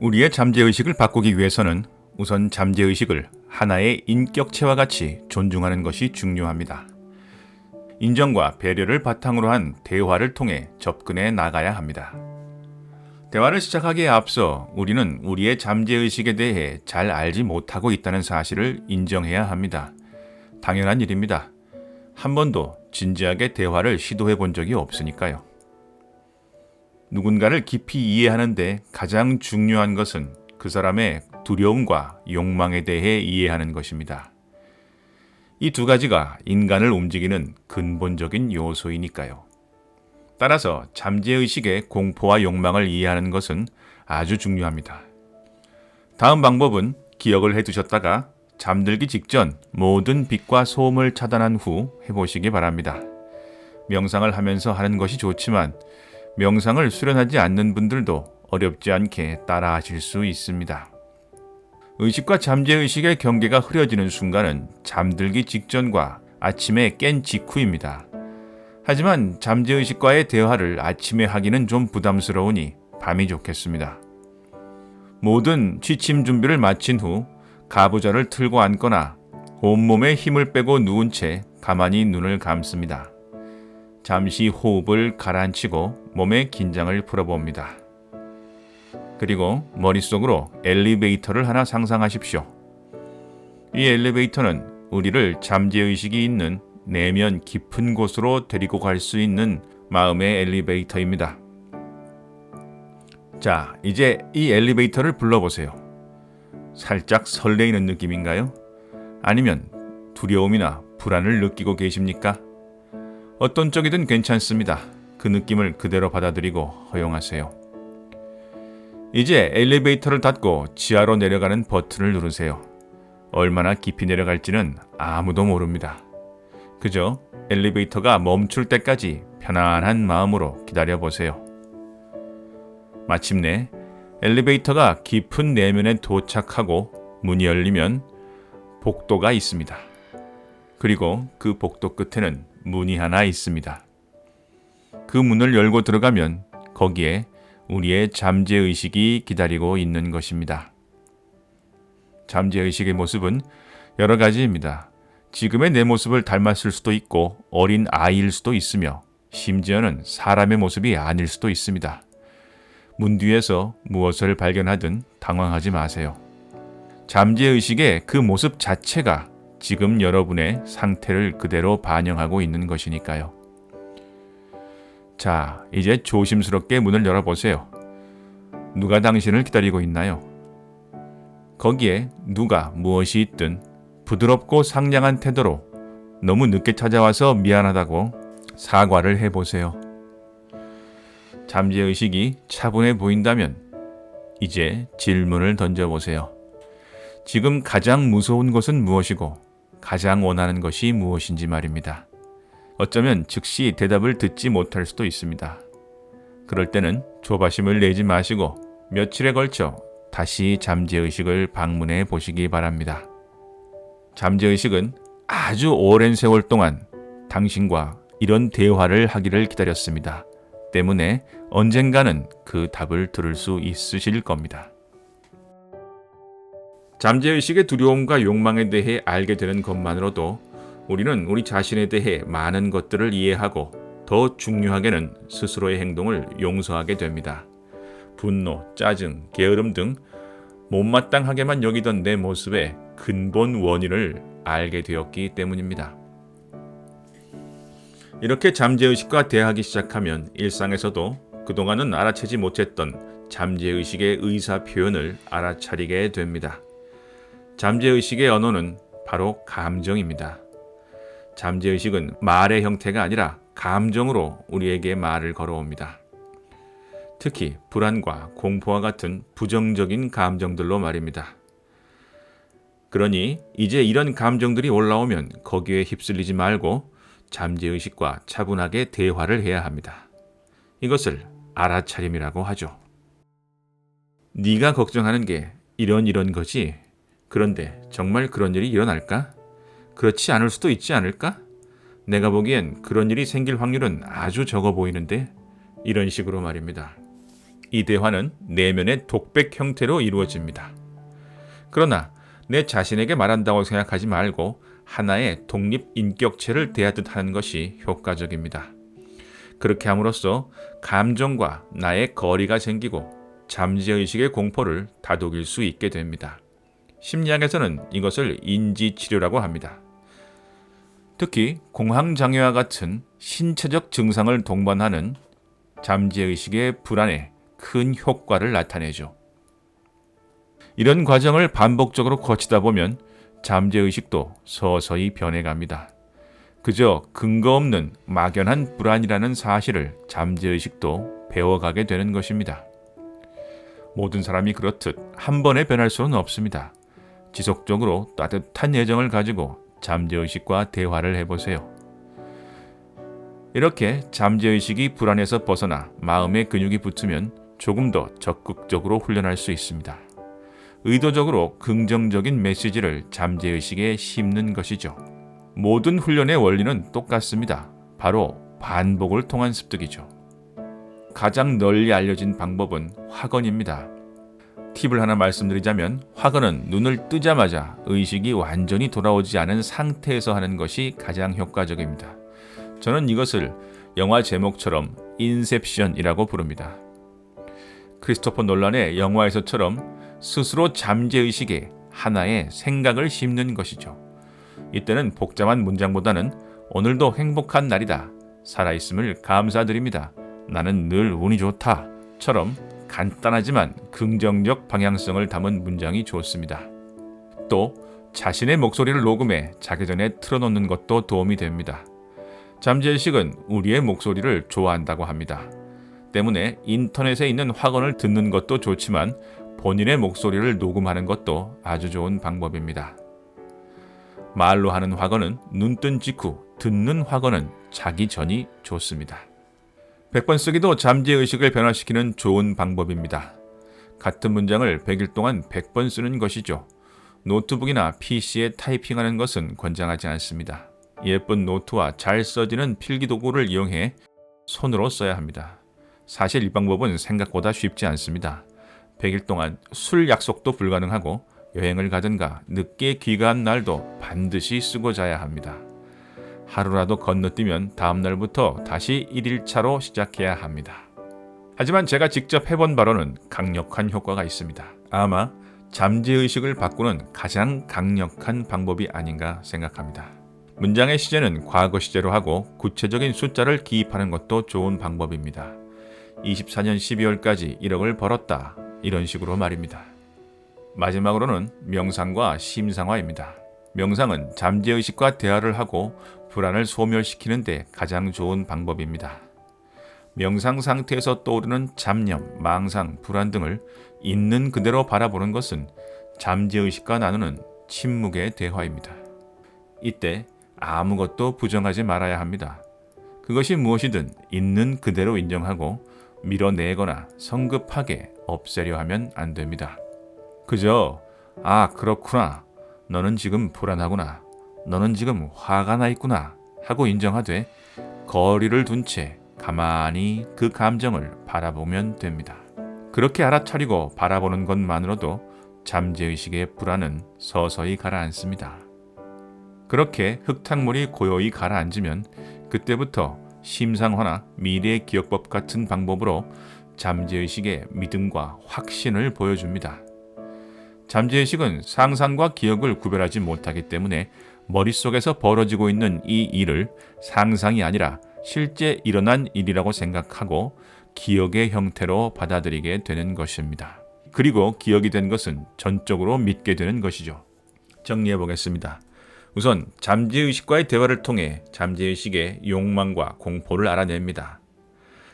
우리의 잠재의식을 바꾸기 위해서는 우선 잠재의식을 하나의 인격체와 같이 존중하는 것이 중요합니다. 인정과 배려를 바탕으로 한 대화를 통해 접근해 나가야 합니다. 대화를 시작하기에 앞서 우리는 우리의 잠재의식에 대해 잘 알지 못하고 있다는 사실을 인정해야 합니다. 당연한 일입니다. 한 번도 진지하게 대화를 시도해 본 적이 없으니까요. 누군가를 깊이 이해하는데 가장 중요한 것은 그 사람의 두려움과 욕망에 대해 이해하는 것입니다. 이 두 가지가 인간을 움직이는 근본적인 요소이니까요. 따라서 잠재의식의 공포와 욕망을 이해하는 것은 아주 중요합니다. 다음 방법은 기억을 해두셨다가 잠들기 직전 모든 빛과 소음을 차단한 후 해보시기 바랍니다. 명상을 하면서 하는 것이 좋지만 명상을 수련하지 않는 분들도 어렵지 않게 따라 하실 수 있습니다. 의식과 잠재의식의 경계가 흐려지는 순간은 잠들기 직전과 아침에 깬 직후입니다. 하지만 잠재의식과의 대화를 아침에 하기는 좀 부담스러우니 밤이 좋겠습니다. 모든 취침 준비를 마친 후 가부좌를 틀고 앉거나 온몸에 힘을 빼고 누운 채 가만히 눈을 감습니다. 잠시 호흡을 가라앉히고 몸의 긴장을 풀어봅니다. 그리고 머릿속으로 엘리베이터를 하나 상상하십시오. 이 엘리베이터는 우리를 잠재의식이 있는 내면 깊은 곳으로 데리고 갈 수 있는 마음의 엘리베이터입니다. 자, 이제 이 엘리베이터를 불러보세요. 살짝 설레이는 느낌인가요? 아니면 두려움이나 불안을 느끼고 계십니까? 어떤 쪽이든 괜찮습니다. 그 느낌을 그대로 받아들이고 허용하세요. 이제 엘리베이터를 닫고 지하로 내려가는 버튼을 누르세요. 얼마나 깊이 내려갈지는 아무도 모릅니다. 그저 엘리베이터가 멈출 때까지 편안한 마음으로 기다려 보세요. 마침내 엘리베이터가 깊은 내면에 도착하고 문이 열리면 복도가 있습니다. 그리고 그 복도 끝에는 문이 하나 있습니다. 그 문을 열고 들어가면 거기에 우리의 잠재의식이 기다리고 있는 것입니다. 잠재의식의 모습은 여러 가지입니다. 지금의 내 모습을 닮았을 수도 있고 어린 아이일 수도 있으며 심지어는 사람의 모습이 아닐 수도 있습니다. 문 뒤에서 무엇을 발견하든 당황하지 마세요. 잠재의식의 그 모습 자체가 지금 여러분의 상태를 그대로 반영하고 있는 것이니까요. 자, 이제 조심스럽게 문을 열어보세요. 누가 당신을 기다리고 있나요? 거기에 누가 무엇이 있든 부드럽고 상냥한 태도로 너무 늦게 찾아와서 미안하다고 사과를 해보세요. 잠재의식이 차분해 보인다면 이제 질문을 던져보세요. 지금 가장 무서운 것은 무엇이고 가장 원하는 것이 무엇인지 말입니다. 어쩌면 즉시 대답을 듣지 못할 수도 있습니다. 그럴 때는 조바심을 내지 마시고 며칠에 걸쳐 다시 잠재의식을 방문해 보시기 바랍니다. 잠재의식은 아주 오랜 세월 동안 당신과 이런 대화를 하기를 기다렸습니다. 때문에 언젠가는 그 답을 들을 수 있으실 겁니다. 잠재의식의 두려움과 욕망에 대해 알게 되는 것만으로도 우리는 우리 자신에 대해 많은 것들을 이해하고 더 중요하게는 스스로의 행동을 용서하게 됩니다. 분노, 짜증, 게으름 등 못마땅하게만 여기던 내 모습의 근본 원인을 알게 되었기 때문입니다. 이렇게 잠재의식과 대하기 시작하면 일상에서도 그동안은 알아채지 못했던 잠재의식의 의사 표현을 알아차리게 됩니다. 잠재의식의 언어는 바로 감정입니다. 잠재의식은 말의 형태가 아니라 감정으로 우리에게 말을 걸어옵니다. 특히 불안과 공포와 같은 부정적인 감정들로 말입니다. 그러니 이제 이런 감정들이 올라오면 거기에 휩쓸리지 말고 잠재의식과 차분하게 대화를 해야 합니다. 이것을 알아차림이라고 하죠. 네가 걱정하는 게 이런 이런 거지. 그런데 정말 그런 일이 일어날까? 그렇지 않을 수도 있지 않을까? 내가 보기엔 그런 일이 생길 확률은 아주 적어 보이는데 이런 식으로 말입니다. 이 대화는 내면의 독백 형태로 이루어집니다. 그러나 내 자신에게 말한다고 생각하지 말고 하나의 독립 인격체를 대하듯 하는 것이 효과적입니다. 그렇게 함으로써 감정과 나의 거리가 생기고 잠재의식의 공포를 다독일 수 있게 됩니다. 심리학에서는 이것을 인지치료라고 합니다. 특히 공황장애와 같은 신체적 증상을 동반하는 잠재의식의 불안에 큰 효과를 나타내죠. 이런 과정을 반복적으로 거치다 보면 잠재의식도 서서히 변해갑니다. 그저 근거 없는 막연한 불안이라는 사실을 잠재의식도 배워가게 되는 것입니다. 모든 사람이 그렇듯 한 번에 변할 수는 없습니다. 지속적으로 따뜻한 애정을 가지고 잠재의식과 대화를 해보세요. 이렇게 잠재의식이 불안에서 벗어나 마음의 근육이 붙으면 조금 더 적극적으로 훈련할 수 있습니다. 의도적으로 긍정적인 메시지를 잠재의식에 심는 것이죠. 모든 훈련의 원리는 똑같습니다. 바로 반복을 통한 습득이죠. 가장 널리 알려진 방법은 확언입니다. 팁을 하나 말씀드리자면 확언은 눈을 뜨자마자 의식이 완전히 돌아오지 않은 상태에서 하는 것이 가장 효과적입니다. 저는 이것을 영화 제목처럼 인셉션이라고 부릅니다. 크리스토퍼 논란의 영화에서처럼 스스로 잠재의식에 하나의 생각을 심는 것이죠. 이때는 복잡한 문장보다는 오늘도 행복한 날이다. 살아있음을 감사드립니다. 나는 늘 운이 좋다.처럼 간단하지만 긍정적 방향성을 담은 문장이 좋습니다. 또 자신의 목소리를 녹음해 자기 전에 틀어놓는 것도 도움이 됩니다. 잠재의식은 우리의 목소리를 좋아한다고 합니다. 때문에 인터넷에 있는 확언을 듣는 것도 좋지만 본인의 목소리를 녹음하는 것도 아주 좋은 방법입니다. 말로 하는 확언은 눈뜬 직후, 듣는 확언은 자기 전이 좋습니다. 100번 쓰기도 잠재의식을 변화시키는 좋은 방법입니다. 같은 문장을 100일 동안 100번 쓰는 것이죠. 노트북이나 PC에 타이핑하는 것은 권장하지 않습니다. 예쁜 노트와 잘 써지는 필기 도구를 이용해 손으로 써야 합니다. 사실 이 방법은 생각보다 쉽지 않습니다. 100일 동안 술 약속도 불가능하고 여행을 가든가 늦게 귀가한 날도 반드시 쓰고 자야 합니다. 하루라도 건너뛰면 다음 날부터 다시 1일차로 시작해야 합니다. 하지만 제가 직접 해본 바로는 강력한 효과가 있습니다. 아마 잠재의식을 바꾸는 가장 강력한 방법이 아닌가 생각합니다. 문장의 시제는 과거 시제로 하고 구체적인 숫자를 기입하는 것도 좋은 방법입니다. 24년 12월까지 1억을 벌었다. 이런 식으로 말입니다. 마지막으로는 명상과 심상화입니다. 명상은 잠재의식과 대화를 하고 불안을 소멸시키는 데 가장 좋은 방법입니다. 명상 상태에서 떠오르는 잡념, 망상, 불안 등을 있는 그대로 바라보는 것은 잠재의식과 나누는 침묵의 대화입니다. 이때 아무것도 부정하지 말아야 합니다. 그것이 무엇이든 있는 그대로 인정하고 밀어내거나 성급하게 없애려 하면 안 됩니다. 그저 아 그렇구나 너는 지금 불안하구나 너는 지금 화가 나 있구나 하고 인정하되 거리를 둔 채 가만히 그 감정을 바라보면 됩니다. 그렇게 알아차리고 바라보는 것만으로도 잠재의식의 불안은 서서히 가라앉습니다. 그렇게 흙탕물이 고요히 가라앉으면 그때부터 심상화나 미래 기억법 같은 방법으로 잠재의식의 믿음과 확신을 보여줍니다. 잠재의식은 상상과 기억을 구별하지 못하기 때문에 머릿속에서 벌어지고 있는 이 일을 상상이 아니라 실제 일어난 일이라고 생각하고 기억의 형태로 받아들이게 되는 것입니다. 그리고 기억이 된 것은 전적으로 믿게 되는 것이죠. 정리해 보겠습니다. 우선 잠재의식과의 대화를 통해 잠재의식의 욕망과 공포를 알아냅니다.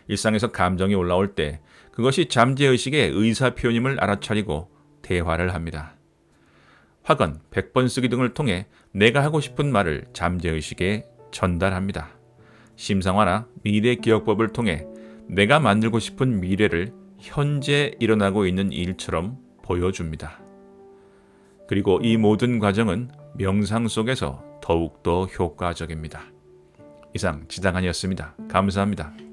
일상에서 감정이 올라올 때 그것이 잠재의식의 의사표현임을 알아차리고 대화를 합니다. 확언, 100번 쓰기 등을 통해 내가 하고 싶은 말을 잠재의식에 전달합니다. 심상화나 미래 기억법을 통해 내가 만들고 싶은 미래를 현재 일어나고 있는 일처럼 보여줍니다. 그리고 이 모든 과정은 명상 속에서 더욱더 효과적입니다. 이상 지당한이었습니다. 감사합니다.